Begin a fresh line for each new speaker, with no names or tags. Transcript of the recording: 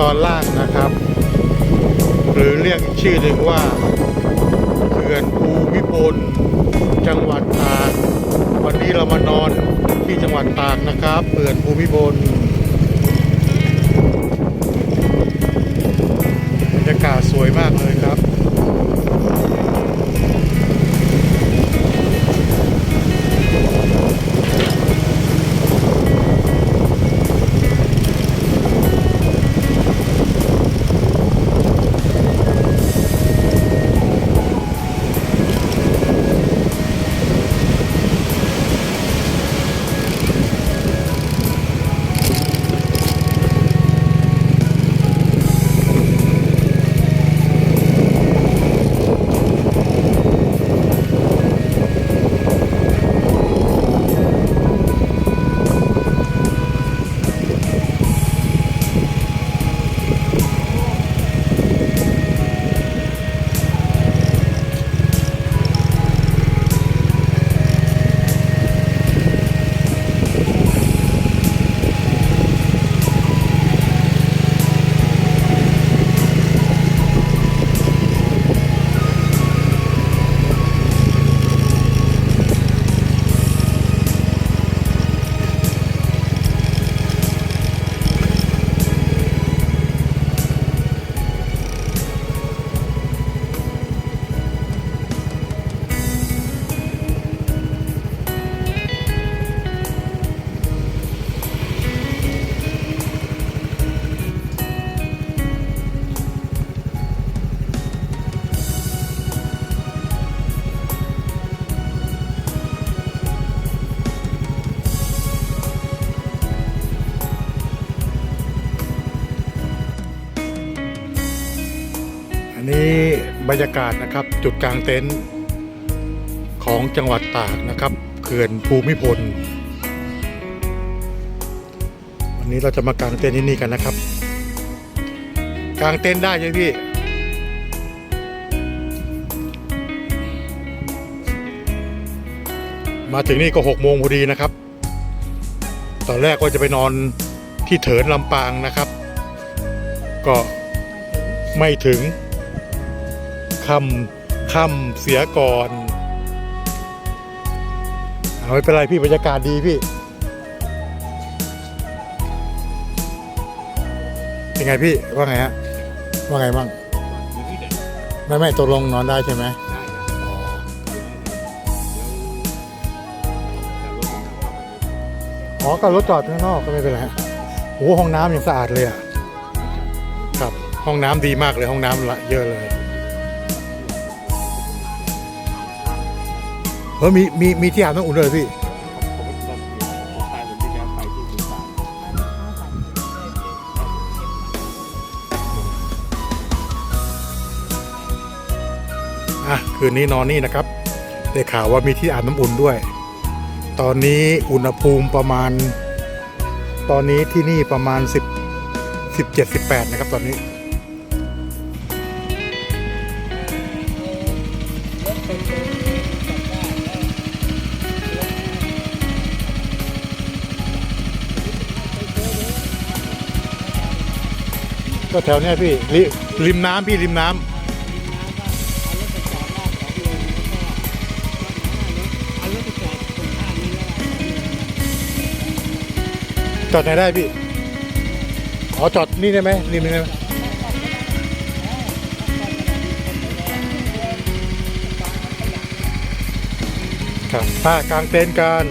ตอนล่างนะครับ หรือเรียกอีกชื่อหนึ่งว่าเขื่อนภูมิพลจังหวัดตากวันนี้เรามานอนที่จังหวัดตากนะครับเขื่อนภูมิพลบรรยากาศสวยมากเลย นนี้บรรยากาศนะครับจุดกลางเต็นท์ของจังหวัดตากนะครับเขื่อนภูมิพล วันนี้เราจะมากางเต็นท์ที่นี่กันนะครับ กางเต็นท์ได้ใช่พี่มาถึงนี่ก็หกโมงพอดีนะครับ ตอนแรกว่าจะไปนอนที่เถินลำปางนะครับ ก็ไม่ถึง คำคำเสียก่อน เอาไม่เป็นไรพี่บรรยากาศดีพี่ เป็นไงพี่ว่าไงฮะ ว่าไงบ้าง ไม่ไม่ตกลงนอนได้ใช่ไหมอ๋อก็รถจอดข้างนอกก็ไม่เป็นไรฮะโอ้หห้องน้ำยังสะอาดเลยอะครับ ห้องน้ำดีมากเลยห้องน้ำละเยอะเลย เออมีมีมีที่อาบน้ำอุ่นด้วยเหรอพี่อะคืนนี้นอนนี่นะครับ ได้ข่าวว่ามีที่อาบน้ำอุ่นด้วย ตอนนี้อุณหภูมิประมาณ ตอนนี้ที่นี่ประมาณ 10 17 18 นะครับตอนนี้ ก็แถวเนี้ยพี่ริริมน้ำพี่ริมน้ำจอดไหนได้พี่อ๋อจอดนี่ได้ไหมริมนี่ได้ไหมครับถ้ากลางเต็นท์กัน